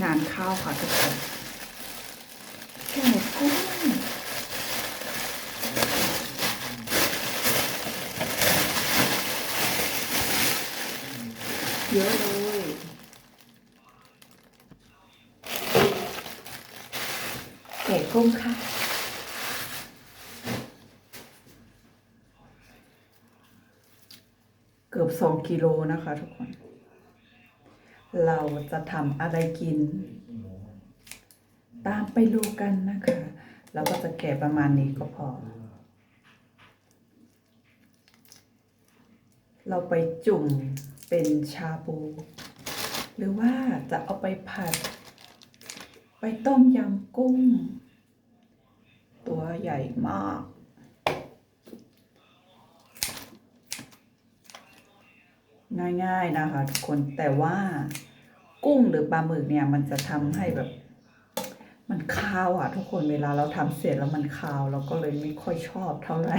งานข้าวค่ะทุกคนแก่กุ้งเยอะเลยแก่กุ้งค่ะเกือบสองกิโลนะคะทุกคน เราจะทำอะไรกิน ตามไปดูกันนะคะ เราก็จะแกะประมาณนี้ก็พอ เราไปจุ่มเป็นชาบู หรือว่าจะเอาไปผัด ไปต้มยำกุ้ง ตัวใหญ่มากง่ายๆนะคะทุกคนแต่ว่า กุ้งหรือปลาหมึกเนี่ยมันจะทำให้แบบ มันคาวอะ ทุกคนเวลาเราทำเสร็จแล้วมันคาวเราก็เลยไม่ค่อยชอบเท่าไหร่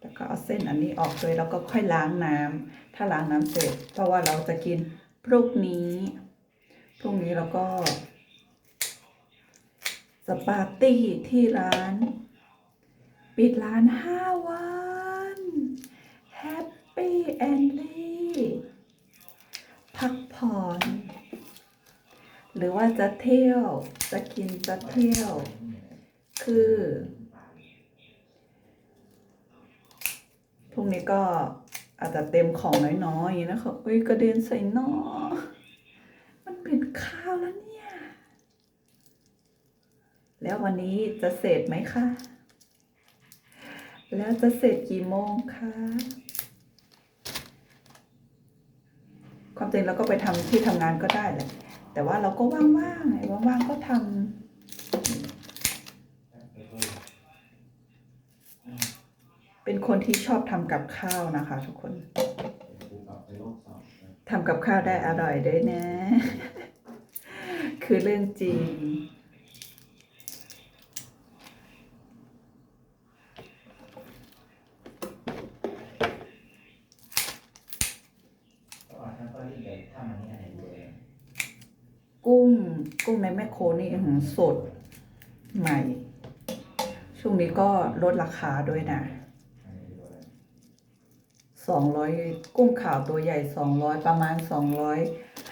แล้วก็เอาเส้นอันนี้ออกเลยแล้วก็ค่อยล้างน้ำถ้าล้างน้ำเสร็จ เพราะว่าเราจะกินพรุ่งนี้พรุ่งนี้เราก็จะปาร์ตี้ที่ร้าน ปิดร้านห้าวันแฮป Happy and l y พักผ่อน หรือว่าจะเที่ยว จะกินจะเที่ยว คือพรุ่งนี้ก็อาจจะเต็มของน้อยๆนะคะอุ้ยกระเด็นใส่นอมันเป็นข้าวแล้วเนี่ย แล้ววันนี้จะเสร็จไหมคะ แล้วจะเสร็จกี่โมงคะ ความจริงเราก็ไปทำที่ทำงานก็ได้แหละแต่ว่าเราก็ว่างๆไงว่างๆก็ทำเป็นคนที่ชอบทำกับข้าวนะคะ ทุกคนทำกับข้าวได้อร่อยด้วยนะ คือเรื่องจริง กุ้งในแมคโครนี่อื้อหือสดใหม่ ช่วงนี้ก็ลดราคาด้วยนะสองร้อยกุ้งขาวตัวใหญ่สองร้อยประมาณสองร้อย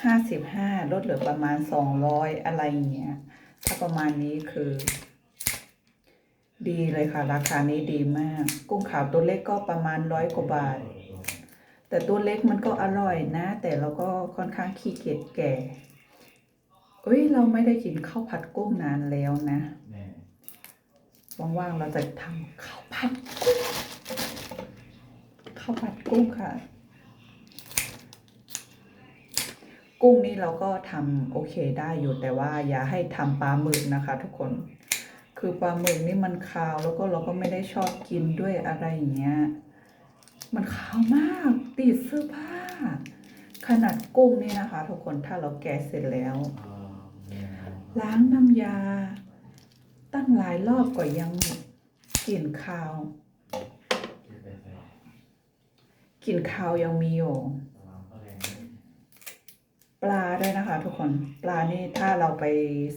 ห้าสิบห้าลดเหลือประมาณสองร้อยอะไรอย่างเงี้ย ถ้าประมาณนี้คือ ดีเลยค่ะ ราคานี้ดีมาก กุ้งขาวตัวเล็กก็ประมาณร้อยกว่าบาท แต่ตัวเล็กมันก็อร่อยนะ แต่เราก็ค่อนข้างขี้เกียจแก่ เอ้ยเราไม่ได้กินข้าวผัดกุ้งนานแล้วนะว่างๆเราจะทำข้าวผัดกุ้งข้าวผัดกุ้งค่ะ กุ้งนี่เราก็ทำโอเคได้อยู่แต่ว่าอย่าให้ทำปลาหมึกนะคะ ทุกคน คือปลาหมึกนี่มันคาวแล้วก็เราก็ไม่ได้ชอบกินด้วยอะไรอย่างเงี้ยมันขาวมากติดเสื้อผ้า ขนาดกุ้งนี่นะคะ ทุกคนถ้าเราแกะเสร็จแล้ว ล้างน้ำยา ตั้งหลายรอบก็ยังกลิ่นคาวกลิ่นคาวยังมีอยู่ปลาด้วยนะคะ ทุกคนปลานี่ถ้าเราไป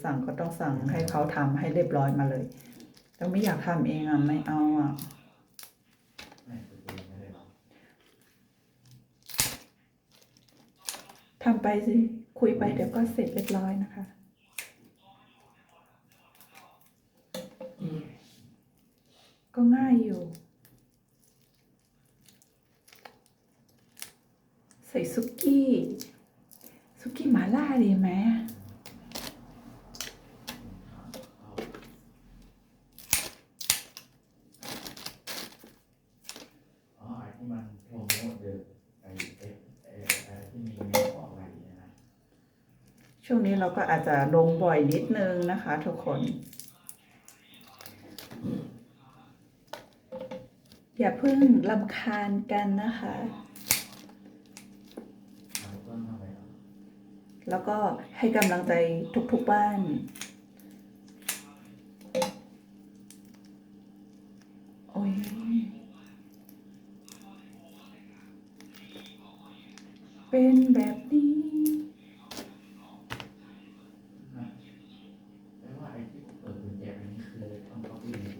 สั่งก็ต้องสั่งให้เขาทำให้เรียบร้อยมาเลยเราไม่อยากทำเองอะไม่เอาอะทำไปสิคุยไปเดี๋ยวก็เสร็จเรียบร้อยนะคะ ก็ ง่ายอยู่ ใส่ซุกี้ ซุกี้หมาล่าดีไหมอ๋อไอ้ที่มันโปรโมทเดอไอ้เอฟไอ้ไอ้ที่มีเมนูของอะไรเนี่ยนะช่วงนี้เราก็อาจจะลงบ่อยนิดนึงนะคะทุกคน อย่าเพิ่งลำคาญกันนะคะ แล้วก็ให้กำลังใจทุกๆบ้านโอ้ยเป็นแบบนี้ แปลว่าไอ้ที่เปิดกุญแจอันนี้คือต้องเข้าที่นี่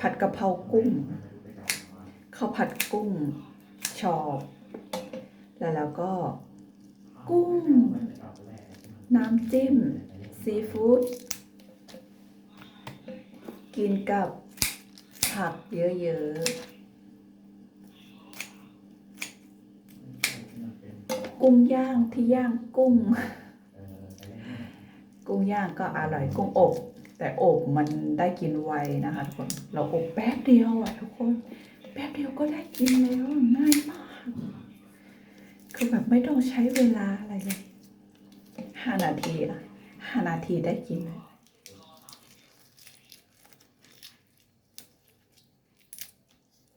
ผัดกะเพรากุ้งข้าวผัดกุ้ง ชอบ แล้วแล้วก็ กุ้ง น้ำจิ้ม ซีฟู้ด กินกับผักเยอะๆ กุ้งย่างที่ย่างกุ้ง กุ้งย่างก็อร่อย กุ้งอบ แต่อบมันได้กินไวนะคะทุกคน เราอบแป๊บเดียวอะทุกคน แป๊บเดียวก็ได้กินแล้วง่ายมาก คือแบบไม่ต้องใช้เวลาอะไรเลยห้านาทีอะห้านาทีได้กินเลย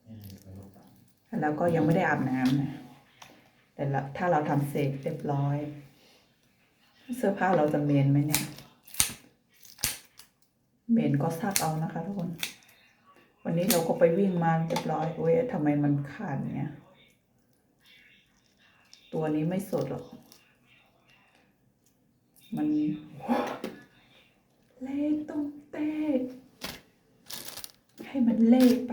เนี่ยไปลบตัดแล้วก็ยังไม่ได้อาบน้ำนะ แต่ถ้าเราทำเสร็จเรียบร้อย เสื้อผ้าเราจะเมนไหมเนี่ย เมนก็ซักเอานะคะทุกคน วันนี้เราก็ไปวิ่งมาเรียบร้อยเว้ยทำไมมันขาดเนี่ยตัวนี้ไม่สดหรอก มัน เละตรงเตะให้มันเละไป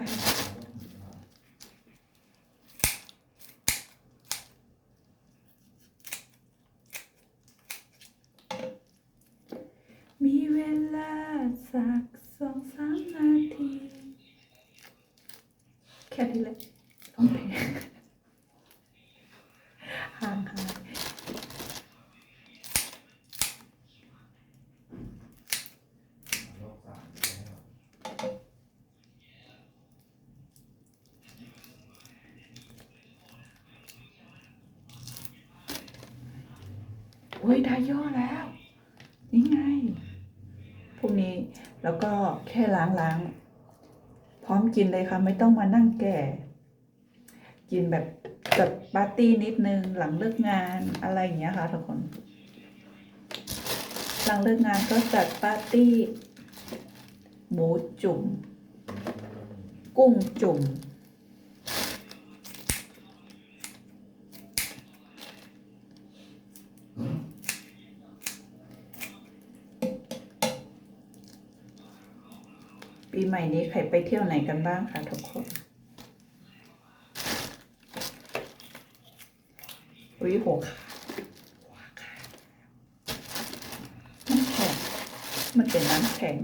มีเว ลาสักสองสามนาที แค่นี้แหละต้องเพลงห่างหายโลกสามแล้วโอ้ยได้ย่อแล้ว นี่ไง พวกนี้ แล้วก็แค่ล้างล้างๆพร้อมกินเลยค่ะไม่ต้องมานั่งแก่ กินแบบจัดปาร์ตี้นิดนึงหลังเลิกงานอะไรอย่างเงี้ยค่ะทุกคน หลังเลิกงานก็จัดปาร์ตี้ หมูจุ่ม กุ้งจุ่ม ม่นี้ใครไปเที่ยวไหนกันบ้างคะทุกคนอุ้ยหัวขาหัวขาน้ำแข็งมันเป็นน้ำแข็ง